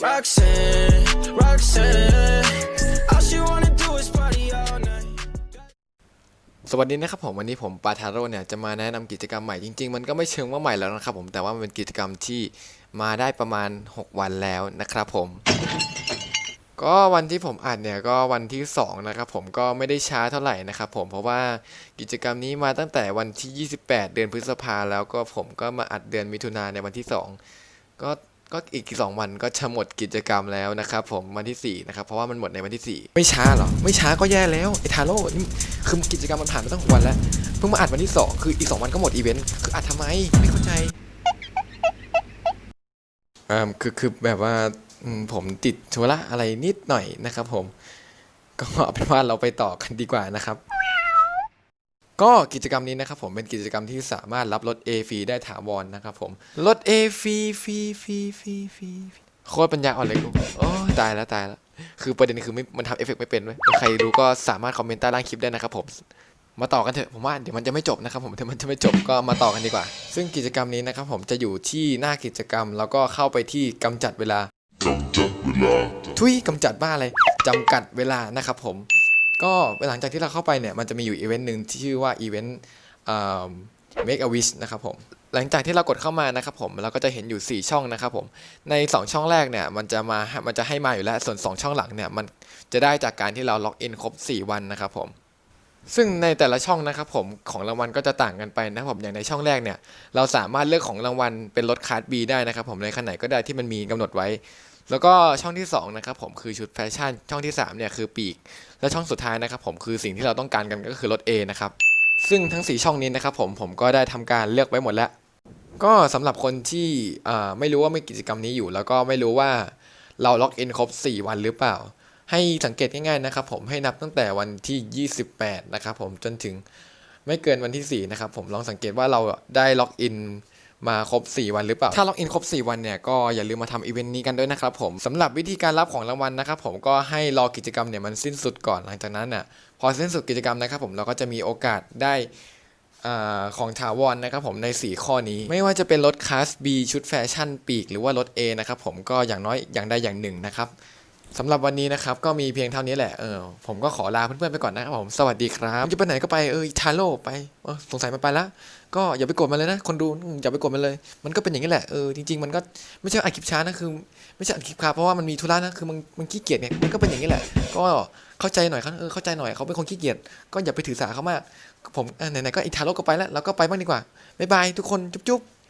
Roxanne, Roxanne, all she wanna do is party all night. สวัสดีนะครับผมวันนี้ผมปาทาโร่เนี่ยจะมาแนะนำกิจกรรมใหม่จริงๆ มันก็ไม่เชิงว่าใหม่แล้วนะครับผมแต่ว่ามันเป็นกิจกรรมที่มาได้ประมาณ 6 วันแล้วนะครับผม ก็วันที่ผมอัดเนี่ยก็วันที่ 2 นะครับผมก็ไม่ได้ช้าเท่าไหร่นะครับผมเพราะว่ากิจกรรมนี้มาตั้งแต่วันที่ 28 เดือนพฤษภาแล้วก็ผมก็มาอัดเดือนมิถุนาในวันที่ 2 ก็ ก็อีกสองวันก็จะหมดกิจกรรมแล้วนะครับผมวันที่4นะครับเพราะว่ามันหมดในวันที่ 4 ไม่ช้าหรอ ไม่ช้าก็แย่แล้วไอ้ทาโร่นี่คือกิจกรรมมันผ่านมาตั้งหกวันแล้วเพิ่งมาอัดวันที่ 2 คืออีก 2 วันก็หมดอีเวนต์คืออัดทำไมไม่เข้าใจอ่าคือคือแบบว่าอืมผมติดธุระอะไรนิดหน่อยนะครับผมก็เอาเป็นว่าเราไปต่อกันดีกว่านะครับ ก็กิจกรรมนี้นะครับผมเป็นกิจกรรมที่สามารถรับรถ A ฟรีได้ถาวรนะครับผมรถ A ฟรีฟรีฟรีฟรีฟรีโคตรปัญญาอ่อนเลยกูโอ้ยตายแล้วตายแล้วคือประเด็นคือไม่มันทำเอฟเฟกต์ไม่เป็นเว้ยใครรู้ก็สามารถคอมเมนต์ใต้ล่างคลิปได้นะครับผมมาต่อกันเถอะผมว่าเดี๋ยวมันจะไม่จบนะครับผมเดี๋ยวมันจะไม่จบก็มาต่อกันดีกว่า ซึ่งกิจกรรมนี้นะครับผมจะอยู่ที่หน้ากิจกรรม แล้วก็เข้าไปที่กำจัดเวลา ทุยกำจัดบ้าอะไรจำกัดเวลานะครับผม ก็หลังจากที่เราเข้าไปเนี่ยมันจะมีอยู่อีเวนต์หนึ่งที่ชื่อว่าอีเวนต์ make a wish นะครับผมหลังจากที่เรากดเข้ามานะครับผมเราก็จะเห็นอยู่ 4 ช่องนะครับผมใน 2 ช่องแรกเนี่ยมันจะมามันจะให้มาอยู่แล้วส่วน 2 ช่องหลังเนี่ยมันจะได้จากการที่เราล็อกอินครบ 4 วันนะครับผมซึ่งในแต่ละช่องนะครับผมของรางวัลก็จะต่างกันไปนะครับผมอย่างในช่องแรกเนี่ยเราสามารถเลือกของรางวัลเป็นรถคาร์ดบีได้นะครับผมในขนไหนก็ได้ที่มันมีกำหนดไว้ แล้วก็ช่องที่สองนะครับผมคือชุดแฟชั่น ช่องที่สามเนี่ยคือปีก และช่องสุดท้ายนะครับผมคือสิ่งที่เราต้องการกันก็คือรถ A นะครับซึ่งทั้ง 4 ช่องนี้นะครับผมผมก็ได้ทำการเลือกไว้หมดแล้ว ก็สำหรับคนที่ไม่รู้ว่ามีกิจกรรมนี้อยู่ แล้วก็ไม่รู้ว่าเราล็อกอินครบ 4 วันหรือเปล่า ให้สังเกตง่ายๆนะครับผมให้นับตั้งแต่วันที่ 28 นะครับผมจนถึงไม่เกินวันที่ 4 นะครับผมลองสังเกตว่าเราได้ล็อกอิน มาครบ 4 วันหรือเปล่า ถ้าล็อกอินครบ 4 วันเนี่ยก็อย่าลืมมาทำอีเวนต์นี้กันด้วยนะครับผมสำหรับวิธีการรับของรางวัลนะครับผมก็ให้รอกิจกรรมเนี่ยมันสิ้นสุดก่อนหลังจากนั้นน่ะพอสิ้นสุดกิจกรรมนะครับผมเราก็จะมีโอกาสได้อของถาวรนะครับผมใน 4 ข้อนี้ ไม่ว่าจะเป็นรถคลาส B ชุดแฟชั่นปีก หรือว่ารถ A นะครับผมก็อย่างน้อยอย่างใดอย่างหนึ่งนะครับ สำหรับวันนี้นะครับ ก็มีเพียงเท่านี้แหละเออผมก็ขอลาเพื่อนๆไปก่อนนะครับผมสวัสดีครับจะไปไหนก็ไปเออทาโร่ไปเออสงสัยมันไปละก็อย่าไปกดมันเลยนะ คนดูอย่าไปกดมันเลย มันก็เป็นอย่างนี้แหละเออจริงๆมันก็ไม่ใช่อัดคลิปช้านะคือ ไม่ใช่อัดคลิปค้าเพราะว่ามันมีธุระนะคือมันมันขี้เกียจเนี่ยมันก็เป็นอย่างนี้แหละ ก็เข้าใจหน่อยครับเออเข้าใจหน่อยเขาเป็นคนขี้เกียจก็อย่าไปถือสาเขามากผมอะไหนๆก็อีทาโร่ก็ไปแล้วเราก็ไปบ้างดีกว่าบ๊ายบายทุกคนจุ๊บๆ